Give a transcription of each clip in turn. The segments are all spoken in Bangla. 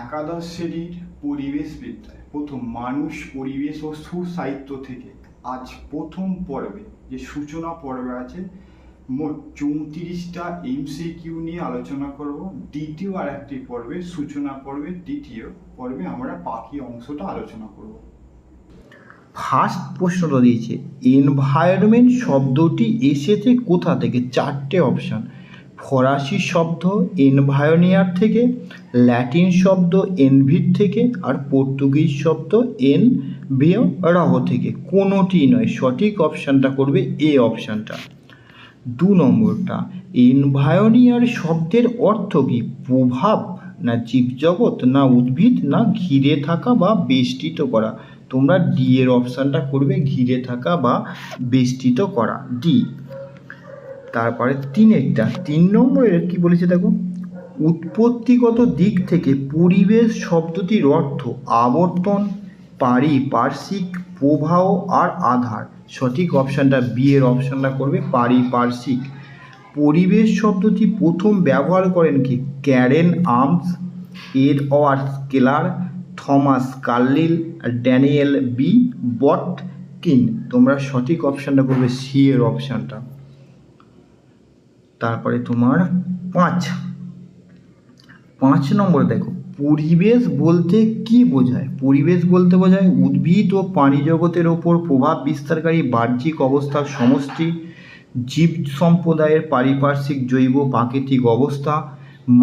একাদশ শ্রেণির পরিবেশবিদ্যায় প্রথম মানুষ, পরিবেশ ও সুসাহিত্য থেকে আজ প্রথম পর্বে যে সূচনা পর্বে আছে, মোট চৌত্রিশটা এমসিকিউ নিয়ে আলোচনা করব। দ্বিতীয় আর একটি পর্বে, সূচনা পর্বে, দ্বিতীয় পর্বে আমরা পাখি অংশটা আলোচনা করব। ফার্স্ট প্রশ্নটা দিয়েছে এনভায়রনমেন্ট শব্দটি এসেছে কোথা থেকে? চারটে অপশান ফরাসি শব্দ এনভায়োনিয়ার থেকে, ল্যাটিন শব্দ এনভিট থেকে আর পর্তুগিজ শব্দ এন ভিও রাহ থেকে। কোনোটি নয়, সঠিক অপশানটা করবে এ অপশানটা। দু নম্বরটা, এনভায়োনিয়ার শব্দের অর্থ কি? প্রভাব না জীবজগৎ না উদ্ভিদ না ঘিরে থাকা বা বেষ্টিত করা? তোমরা ডি এর অপশানটা করবে, ঘিরে থাকা বা বেষ্টিত করা। ডি তারপরে তিনেরটা। তিন নম্বরের কি বলেছে দেখো? উৎপত্তিগত দিক থেকে পরিবেশ শব্দটির অর্থ আবর্তন, পারিপার্শ্বিক প্রবাহ আর আধার। সঠিক অপশানটা বি এর অপশানটা করবে, পারিপার্শ্বিক। পরিবেশ শব্দটি প্রথম ব্যবহার করেন কি? Karen Arms, Edward Scaler, Thomas Carlyle, Daniel B Botkin. তোমরা সঠিক অপশানটা করবে সি এর অপশানটা। তারপরে তোমার পাঁচ। পাঁচ নম্বরে দেখো, পরিবেশ বলতে কি বোঝায়? পরিবেশ বলতে বোঝায় উদ্ভিদ ও প্রাণী জগতের ওপর প্রভাব বিস্তারকারী বাহ্যিক অবস্থার সমষ্টি, জীব সম্প্রদায়ের পারিপার্শ্বিক জৈব প্রাকৃতিক অবস্থা,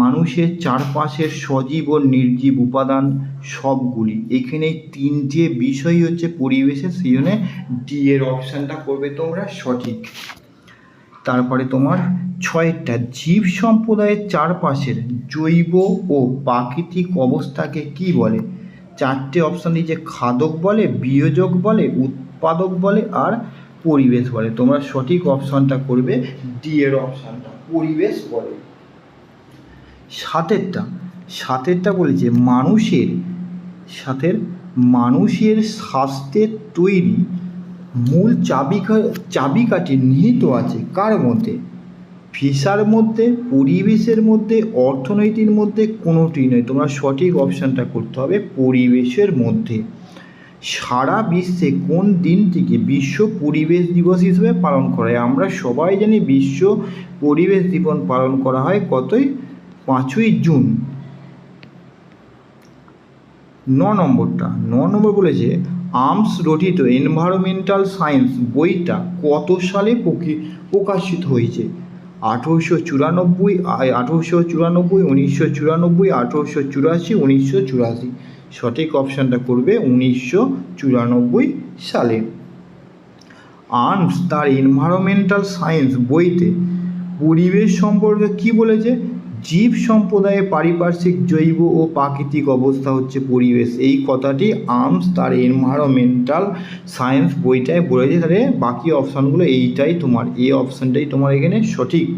মানুষের চারপাশের সজীব ও নির্জীব উপাদান সবগুলি। এখানে তিনটে বিষয় হচ্ছে পরিবেশের, সেই জন্য ডি এর অপশানটা করবে তোমরা সঠিক। তারপরে তোমার ছয়টা জীব সম্প্রদায়ের চারপাশের জৈব ও প্রাকৃতিক অবস্থাকে কি বলে? চারটে অপশান দিয়েছে খাদক বলে, বিয়োজক বলে, উৎপাদক বলে আর পরিবেশ বলে। তোমরা সঠিক অপশানটা করবে ডি এর অপশানটা পরিবেশ বলে। সাতেরটা সাতেরটা বলেছে মানুষের সাথের মানুষের স্বাস্থ্যের তৈরি মূল চাবিকা চাবিকাঠি নিহিত আছে কার মধ্যে? ভিসার মধ্যে, পরিবেশের মধ্যে, অর্থনীতির মধ্যে কোনোটি নয়। তোমরা সঠিক অপশানটা করতে হবে পরিবেশের মধ্যে। সারা বিশ্বে কোন দিনটিকে বিশ্ব পরিবেশ দিবস হিসেবে পালন করা হয়? আমরা সবাই জানি বিশ্ব পরিবেশ দিবস পালন করা হয় কতই? পাঁচই জুন। ন নম্বরটা। ন নম্বর বলেছে আর্মস রচিত এনভায়রনমেন্টাল সায়েন্স বইটা কত সালে প্রকি- প্রকাশিত হয়েছে? আঠেরোশো চুরানব্বই আঠেরোশো চুরানব্বই, উনিশশো চুরানব্বই, আঠেরোশো চুরাশি, উনিশশো চুরাশি। সঠিক অপশানটা করবে উনিশশো চুরানব্বই সালে। আর্মস তার এনভায়রনমেন্টাল সায়েন্স বইতে পরিবেশ সম্পর্কে কি বলেছে? জীব সম্প্রদায়ের পারিপার্শ্বিক জৈব ও প্রাকৃতিক অবস্থা হচ্ছে পরিবেশ। এই কথাটি আর্মস তার এনভায়রনমেন্টাল সায়েন্স বইটায় বলেছে। তাহলে বাকি অপশানগুলো এইটাই তোমার। এই অপশানটাই তোমার এখানে সঠিক।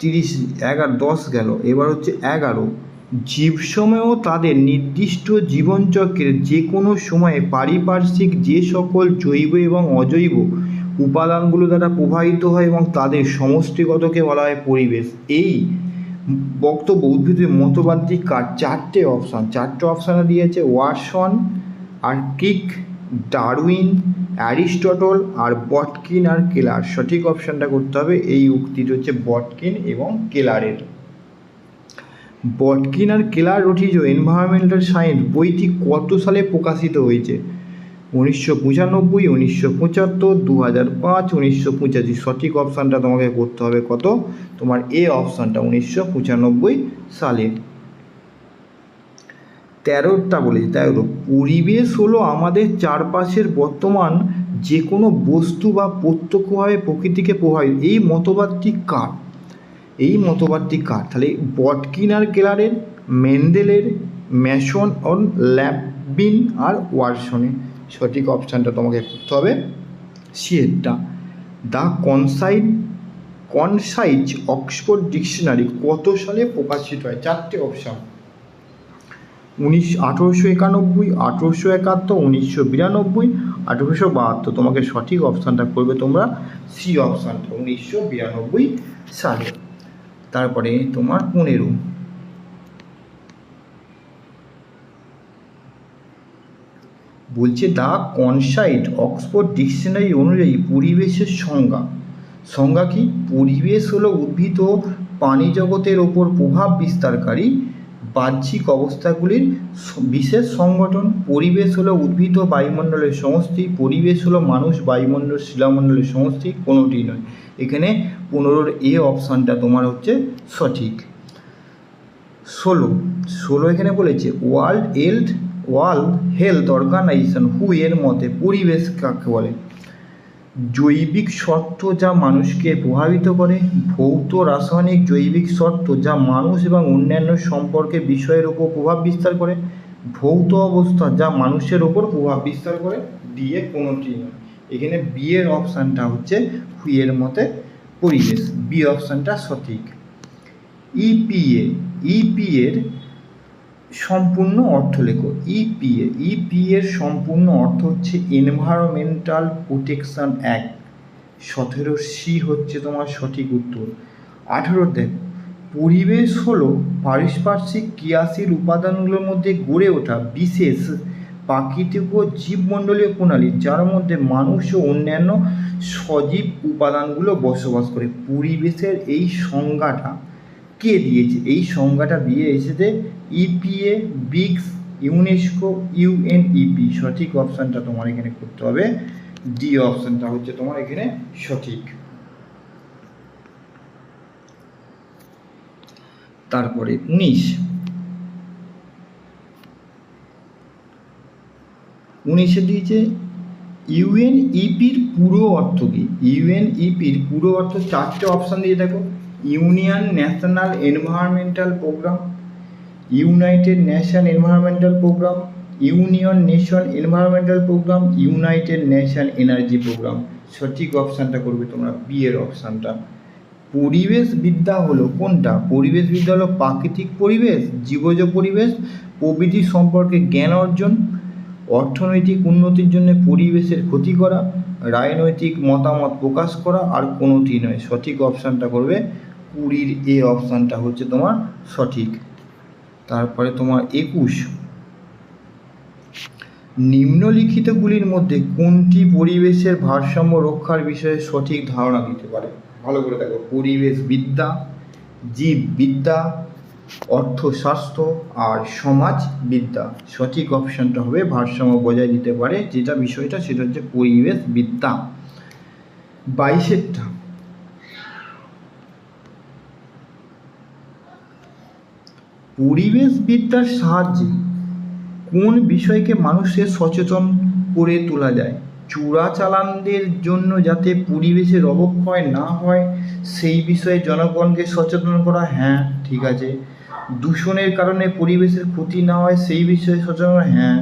তিরিশ, এগারো, দশ গেল। এবার হচ্ছে এগারো। জীবসমূহ তাদের নির্দিষ্ট জীবনচক্রের যে কোনো সময়ে পারিপার্শ্বিক যে সকল জৈব এবং অজৈব উপাদানগুলো দ্বারা প্রবাহিত হয় এবং তাদের সমষ্টিগতকে বলা হয় পরিবেশ। এই বক্তব্য উদ্ভিদের মতবাদটি কার চারটে অপশান। চারটে অপশানে দিয়েছে ওয়াটসন আর কিক ডারউইন, অ্যারিস্টটল আর বটকিন আর কেলার। সঠিক অপশানটা করতে হবে। এই উক্তিটি হচ্ছে বটকিন এবং কেলারের। বটকিন আর কেলার রচিত এনভায়রনমেন্টাল সায়েন্স বইটি কত সালে প্রকাশিত হয়েছে? উনিশশো পঁচানব্বই, উনিশশো পঁচাত্তর দু হাজার পাঁচ, উনিশশো পঁচাশি। সঠিক অপশানটা তোমাকে করতে হবে কত? তোমার এ অপশানটা উনিশশো পঁচানব্বই সালে তেরোটা বলেছি, তেরো। পরিবেশ হলো আমাদের চারপাশের বর্তমান যে কোনো বস্তু বা প্রত্যক্ষভাবে প্রকৃতিকে প্রভাবিত। এই মতবাদটি কার? এই মতবাদটি কার? তাহলে বটকিন আর কেলারের মেন্ডেলের ম্যাশন অন ল্যাবিন আর ওয়ারসনের সঠিক অপশানটা তোমাকে করতে হবে। সিয়েরটা the concise concise Oxford dictionary কত সালে প্রকাশিত হয়? চারটে অপশান। উনিশ, আঠেরোশো একানব্বই, আঠেরোশো একাত্তর, উনিশশো বিরানব্বই, আঠেরোশো বাহাত্তর। তোমাকে সঠিক অপশানটা করবে তোমরা সি অপশানটা, উনিশশো বিরানব্বই সালে। তারপরে তোমার পনেরো। বলছে দ্য কনসাইট অক্সফোর্ড ডিকশনারি অনুযায়ী পরিবেশের সংজ্ঞা। সংজ্ঞা কি? পরিবেশ হলো উদ্ভিদ ও প্রাণী জগতের ওপর প্রভাব বিস্তারকারী বাহ্যিক অবস্থাগুলির বিশেষ সংগঠন। পরিবেশ হলো উদ্ভিদ ও বায়ুমণ্ডলের সমষ্টি। পরিবেশ হলো মানুষ, বায়ুমণ্ডল, শিলামণ্ডলের সমষ্টি, কোনোটি নয়। এখানে পনেরোর এ অপশানটা তোমার হচ্ছে সঠিক। ষোলো। ষোলো এখানে বলেছে, world health world health organization হু এর মতে পরিবেশ কাকে বলে? জৈবিক শর্ত যা মানুষকে প্রভাবিত করে, ভৌত রাসায়নিক জৈবিক শর্ত যা মানুষ এবং অন্যান্য সম্পর্কে বিষয়ের উপর প্রভাব বিস্তার করে, ভৌত অবস্থা যা মানুষের ওপর প্রভাব বিস্তার করে দিয়ে কোনোটি নয়। এখানে বি এর অপশানটা হচ্ছে হুইয়ের মতে পরিবেশ, বি অপশানটা সঠিক। ইপিএ ইপি এর সম্পূর্ণ অর্থ লেখো ইপিএ ইপি এর সম্পূর্ণ অর্থ হচ্ছে এনভায়রনমেন্টাল প্রোটেকশন অ্যাক্ট সতেরো সি হচ্ছে তোমার সঠিক উত্তর। আঠেরো দেখো, পরিবেশ হলো পারিপার্শ্বিক ক্রিয়াশীল উপাদানগুলোর মধ্যে গড়ে ওঠা বিশেষ প্রাকৃতিক ও জীবমণ্ডলীয় প্রণালী, যার মধ্যে মানুষ ও অন্যান্য সজীব উপাদানগুলো বসবাস করে। পরিবেশের এই সংজ্ঞাটা কে দিয়েছে? এই সংজ্ঞাটা দিয়ে এসেছে ইপিএ ব্রিক্স ইউনেস্কো, ইউএনইপি। সঠিক অপশানটা তোমার এখানে করতে হবে। ডি অপশানটা হচ্ছে তোমার এখানে সঠিক। তারপরে উনিশ। উনিশে দিয়েছে ইউএনইপির পুরো অর্থ কি? ইউএনইপির পুরো অর্থ চারটে অপশান দিয়ে দেখো। Union national environmental programme, united nation environmental programme, union nation environmental programme, united nation energy programme. সঠিক অপশানটা করবে তোমরা বি এর অপশানটা। পরিবেশ বিদ্যা হলো কোনটা? পরিবেশ বিদ্যা হলো প্রাকৃতিক পরিবেশ, জীবজ পরিবেশ, প্রভৃতি সম্পর্কে জ্ঞান অর্জন, অর্থনৈতিক উন্নতির জন্য পরিবেশের ক্ষতি করা, রাজনৈতিক মতামত প্রকাশ করা আর কোনোটি নয়। সঠিক অপশানটা করবে কুড়ির এ অপশানটা হচ্ছে তোমার সঠিক। তারপরে তোমার একুশ। নিম্নলিখিতগুলির মধ্যে কোনটি পরিবেশের ভারসাম্য রক্ষার বিষয়ে সঠিক ধারণা দিতে পারে? ভালো করে দেখো। পরিবেশ বিদ্যা জীববিদ্যা অর্থশাস্ত্র আর সমাজবিদ্যা সঠিক অপশানটা হবে ভারসাম্য বজায় দিতে পারে। যেটা বিষয়টা সেটা হচ্ছে পরিবেশ বিদ্যা। বাইশেরটা। পরিবেশবিদ্যার সাহায্যে কোন বিষয়কে মানুষের সচেতন করে তোলা যায়? চোরাচালানদের জন্য যাতে পরিবেশের অবক্ষয় না হয়, সেই বিষয়ে জনগণকে সচেতন করা হ্যাঁ ঠিক আছে। দূষণের কারণে পরিবেশের ক্ষতি না হয়, সেই বিষয়ে সচেতন হ্যাঁ।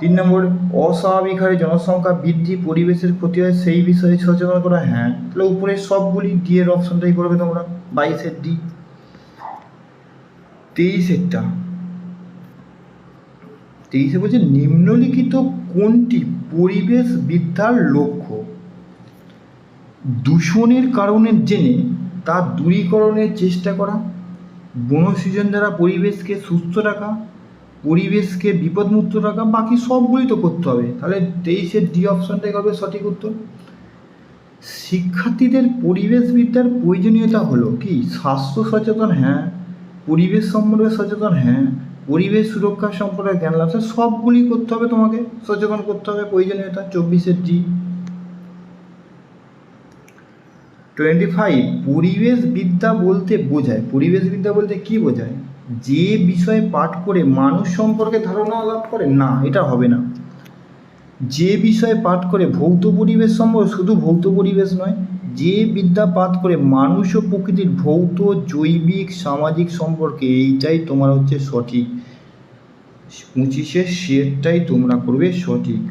তিন নম্বর, অস্বাভাবিক হারে জনসংখ্যা বৃদ্ধি, পরিবেশের ক্ষতি হয়, সেই বিষয়ে সচেতন করা হ্যাঁ। তাহলে উপরে সবগুলি ডি এর অপশনটাই করবে তোমরা, বাইশের ডি তেইশেরটা। তেইশে বলছে নিম্নলিখিত কোনটি পরিবেশ বিদ্যার লক্ষ্য? দূষণের কারণে জেনে তা দূরীকরণের চেষ্টা করা বনসৃজন দ্বারা পরিবেশকে সুস্থ রাখা, পরিবেশকে বিপদমুক্ত রাখা, বাকি সবগুলি তো করতে হবে। তাহলে তেইশের ডি অপশনটাই হবে? সঠিক উত্তর? শিক্ষার্থীদের পরিবেশবিদ্যার প্রয়োজনীয়তা হলো কি? স্বাস্থ্য সচেতন হ্যাঁ। পরিবেশ সম্পর্কে সচেতন হ্যাঁ। পরিবেশ সুরক্ষা সম্পর্কে জ্ঞান লাভ সবগুলি করতে হবে তোমাকে। সচেতন করতে হবে, প্রয়োজনীয়তা, চব্বিশের জি টোয়েন্টি ফাইভ পরিবেশ বিদ্যা বলতে বোঝায়। পরিবেশ বিদ্যা বলতে কি বোঝায়? যে বিষয়ে পাঠ করে মানুষ সম্পর্কে ধারণা লাভ করে, না, এটা হবে না। যে বিষয়ে পাঠ করে ভৌত পরিবেশ সম্পর্কে, শুধু ভৌত পরিবেশ নয় যে বিদ্যা পাঠ করে মানুষ ও প্রকৃতির ভৌত, জৈবিক, সামাজিক সম্পর্কে এইটাই তোমার হচ্ছে সঠিক। পঁচিশে শেরটাই তোমরা করবে সঠিক।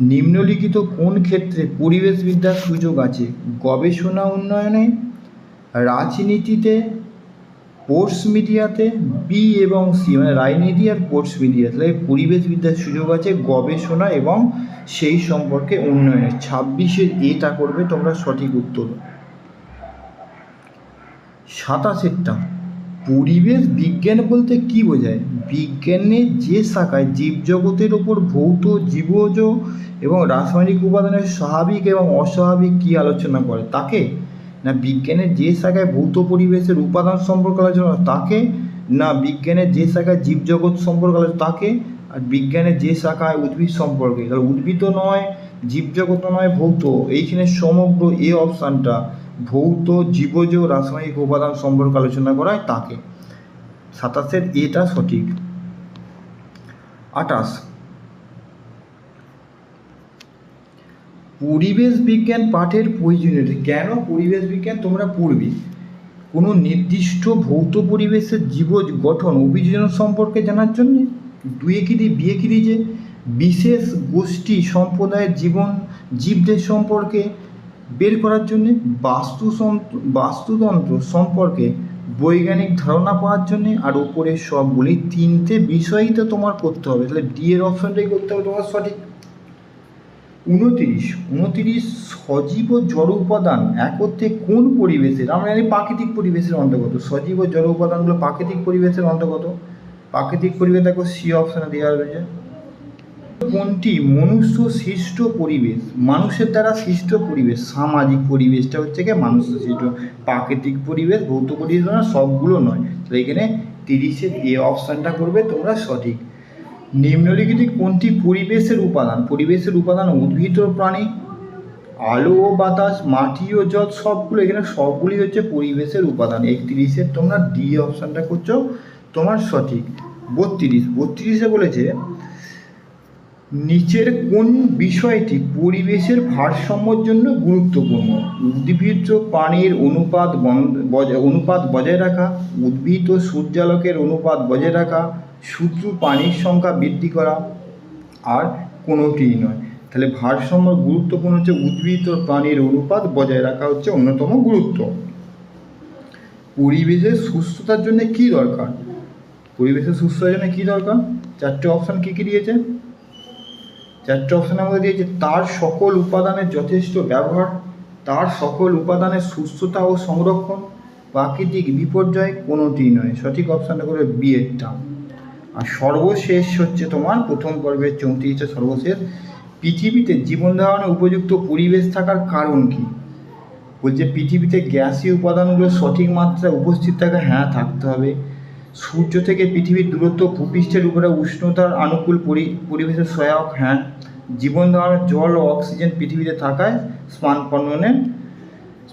নিম্নলিখিত কোন ক্ষেত্রে পরিবেশবিদ্যার সুযোগ আছে? গবেষণা উন্নয়নে? রাজনীতিতে? স্পোর্টস মিডিয়াতে বি এবং সি মানে রাজনীতি আর স্পোর্টস মিডিয়া তাহলে পরিবেশবিদ্যার সুযোগ আছে গবেষণা এবং সেই সম্পর্কে উন্নয়নে ছাব্বিশের এটা করবে তোমরা সঠিক উত্তর। সাতাশেরটা। পরিবেশ বিজ্ঞান বলতে কি বোঝায়? বিজ্ঞানের যে শাখায় জীবজগতের ওপর ভৌত, জীবজ এবং রাসায়নিক উপাদানের স্বাভাবিক এবং অস্বাভাবিক কী আলোচনা করে, তাকে না বিজ্ঞানের যে শাখায় ভৌত পরিবেশের উপাদান সম্পর্কে আলোচনা তাকে না বিজ্ঞানের যে শাখায় জীবজগৎ সম্পর্কে আলোচনা তাকে আর বিজ্ঞানের যে শাখায় উদ্ভিদ সম্পর্কে। তাহলে উদ্ভিদও নয় জীবজগত নয়, ভৌত। এইখানে সমগ্র এ অপশানটা। ভৌত, জীবজ, রাসায়নিক উপাদান সম্পর্কে আলোচনা করায় তাকে। সাতাশের এটা সঠিক। আটাশ পরিবেশ বিজ্ঞান পাঠের প্রয়োজনীয়তা কেন পরিবেশ বিজ্ঞান তোমরা পড়বে? কোনো নির্দিষ্ট ভৌত পরিবেশের জীব গঠন অভিযোজন সম্পর্কে জানার জন্য? দুয়ে কি দিয়ে বিয়ে কি দিয়ে যে বিশেষ গোষ্ঠী সম্প্রদায়ের জীবন, জীবদের সম্পর্কে বের করার জন্যে, বাস্তু বাস্তুতন্ত্র সম্পর্কে বৈজ্ঞানিক ধারণা পাওয়ার জন্যে, আর উপরে সবগুলি তিনটে বিষয়ই তো তোমার করতে হবে। তাহলে ডি এর অপশনটাই করতে হবে তোমার সঠিক। উনতিরিশ উনতিরিশ সজীব জড় উপাদান একত্রে কোন পরিবেশের, আমরা জানি প্রাকৃতিক পরিবেশের অন্তর্গত, সজীব জড় উপাদানগুলো প্রাকৃতিক পরিবেশের অন্তর্গত, প্রাকৃতিক পরিবেশ দেখো সি অপশানে দেওয়া রয়েছে। কোনটি মনুষ্য সৃষ্ট পরিবেশ, মানুষের দ্বারা সৃষ্ট পরিবেশ, সামাজিক পরিবেশটা হচ্ছে কি মানুষ সৃষ্ট, প্রাকৃতিক পরিবেশ, ভৌত পরিবেশ সবগুলো নয়। তাহলে এখানে তিরিশের এ অপশানটা করবে তোমরা সঠিক। নিম্নলিখিত কোনটি পরিবেশের উপাদান? পরিবেশের উপাদান উদ্ভিদ ও প্রাণী, আলো ও বাতাস, মাটি ও জল, সবগুলো। এখানে সবগুলি হচ্ছে পরিবেশের উপাদান। একত্রিশের তোমরা ডি অপশানটা করছ, তোমার সঠিক। বত্রিশ। বত্রিশে বলেছে, নিচের কোন বিষয়টি পরিবেশের ভারসাম্যর জন্য গুরুত্বপূর্ণ? উদ্ভিদ পানির অনুপাত অনুপাত বজায় রাখা, উদ্ভিদ ও সূর্যালোকের অনুপাত বজায় রাখা শুধু পানির সংখ্যা বৃদ্ধি করা আর কোনোটিই নয়। তাহলে ভারসাম্য গুরুত্বপূর্ণ হচ্ছে উদ্ভিদ ও প্রাণীর অনুপাত বজায় রাখা হচ্ছে অন্যতম গুরুত্ব। পরিবেশের সুস্থতার জন্য কি দরকার? পরিবেশের সুস্থতার জন্য কি দরকার? চারটে অপশান কী কী দিয়েছে? চারটে অপশানের মধ্যে দিয়েছে, তার সকল উপাদানের যথেষ্ট ব্যবহার, তার সকল উপাদানের সুস্থতা ও সংরক্ষণ, প্রাকৃতিক বিপর্যয় কোনোটি নয়। সঠিক অপশানটা করে বিয়েরটা আর সর্বশেষ হচ্ছে তোমার প্রথম পর্বের চৌত্রিশটা সর্বশেষ। পৃথিবীতে জীবন ধারণের উপযুক্ত পরিবেশ থাকার কারণ কি? বলছে পৃথিবীতে গ্যাসীয় উপাদানগুলো সঠিক মাত্রায় উপস্থিত থাকে হ্যাঁ থাকতে হবে। সূর্য থেকে পৃথিবীর দূরত্ব ভূপৃষ্ঠের উপরে উষ্ণতার আনুকূল পরি, পরিবেশের সহায়ক হ্যাঁ। জীবন ধারণের জল ও অক্সিজেন পৃথিবীতে থাকায় স্পান স্পন্দনের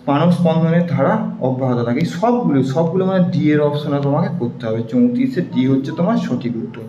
মানব স্পন্দনের ধারা অব্যাহত থাকে। সবগুলো সবগুলো মানে ডি এর অপশনে তোমাকে করতে হবে। চৌত্রিশে ডি হচ্ছে তোমার সঠিক উত্তর।